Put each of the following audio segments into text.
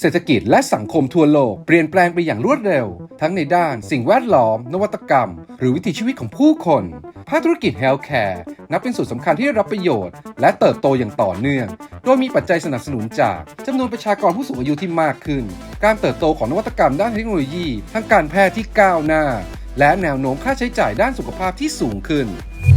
เศรษฐกิจและสังคมทั่วโลกเปลี่ยนแปลงไปอย่างรวดเร็ว ทั้งในด้านสิ่งแวดล้อม นวัตกรรม หรือวิถีชีวิตของผู้คน ภาคธุรกิจเฮลท์แคร์นับเป็นส่วนสำคัญที่ได้รับประโยชน์ และเติบโตอย่างต่อเนื่อง โดยมีปัจจัยสนับสนุนจากจำนวนประชากรผู้สูงอายุที่มากขึ้น การเติบโตของนวัตกรรมด้านเทคโนโลยี ทางการแพทย์ที่ก้าวหน้า และแนวโน้มค่าใช้จ่ายด้านสุขภาพที่สูงขึ้น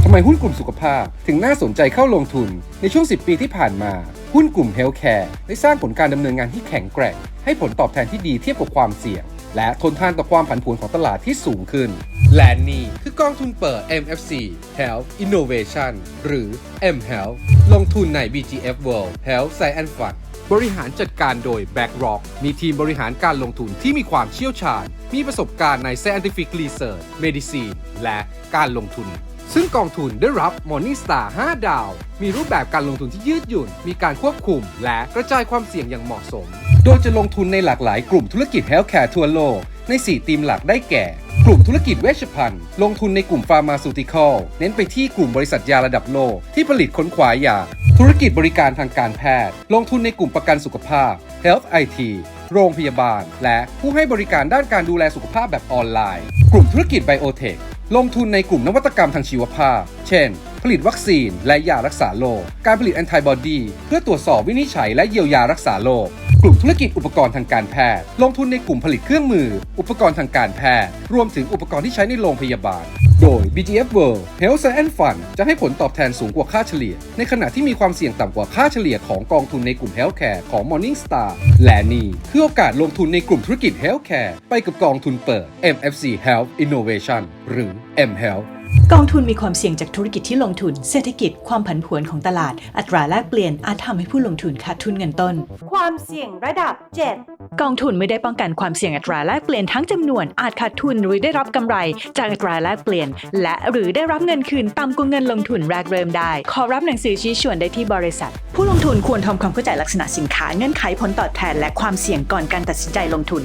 ทำไมหุ้นกลุ่มสุขภาพถึงน่าสนใจเข้าลงทุนในช่วง 10 ปีที่ผ่านมา หุ้นกลุ่มเฮลท์แคร์ได้สร้างผลการดำเนินงานที่แข็งแกร่ง ให้ผลตอบแทนที่ดีเทียบกับความเสี่ยง และทนทานต่อความผันผวนของตลาดที่สูงขึ้น และนี่คือกองทุนเปิด MFC Health Innovation หรือ M Health ลงทุนใน BGF World Health Science Fund บริหารจัดการโดย BlackRock มีทีมบริหารการลงทุนที่มีความเชี่ยวชาญ มีประสบการณ์ใน Scientific Research Medicine และการลงทุน ซึ่งกองทุนได้รับ Morningstar 5 ดาว มีรูปแบบการลงทุนที่ยืดหยุ่น มีการควบคุม และกระจายความเสี่ยงอย่างเหมาะสม โดยจะลงทุนในหลากหลายกลุ่มธุรกิจเฮลท์แคร์ทั่วโลกใน 4 ธีมหลักได้แก่ ลุ่มธุรกิจเวชภัณฑ์ ลงทุนในกลุ่มฟาร์มาซูติคอล เน้นไปที่กลุ่มบริษัทยาระดับโลก ที่ผลิตค้นคว้ายา ธุรกิจบริการทางการแพทย์ ลงทุนในกลุ่มประกันสุขภาพ Health IT โรงพยาบาล และผู้ให้บริการด้านการดูแลสุขภาพแบบออนไลน์ กลุ่มธุรกิจไบโอเทค ลงทุนในกลุ่มนวัตกรรมทางชีวภาพ เช่น ผลิตวัคซีน และยารักษาโรค การผลิตแอนติบอดี เพื่อตรวจสอบวินิจฉัยและเยียวยารักษาโรค กลุ่มธุรกิจอุปกรณ์ทางการแพทย์ ลงทุนในกลุ่มผลิตเครื่องมือ อุปกรณ์ทางการแพทย์ รวมถึงอุปกรณ์ที่ใช้ในโรงพยาบาล โดย BGF World Health Science Fund จะให้ผลตอบแทนสูงกว่าค่าเฉลี่ย ในขณะที่มีความเสี่ยงต่ำกว่าค่าเฉลี่ยของกองทุนในกลุ่ม Healthcare ของ Morningstar และนี่คือโอกาสลงทุนในกลุ่มธุรกิจ Healthcare ไปกับกองทุนเปิด MFC Health Innovation หรือ M Health กองทุนมีความเสี่ยงจากธุรกิจที่ลงทุน เศรษฐกิจ ความผันผวนของตลาด อัตราแลกเปลี่ยนอาจทำให้ผู้ลงทุนขาดทุนเงินต้น ความเสี่ยงระดับ 7 กองทุนไม่ได้ป้องกันความเสี่ยงอัตราแลกเปลี่ยนทั้งจำนวนอาจขาดทุนหรือได้รับกำไร จากอัตราแลกเปลี่ยน และหรือได้รับเงินคืนต่ำกว่าเงินลงทุนแรกเริ่มได้ ขอรับหนังสือชี้ชวนได้ที่บริษัท ผู้ลงทุนควรทำความเข้าใจลักษณะสินค้าเงื่อนไขผลตอบแทน และความเสี่ยงก่อนการตัดสินใจลงทุน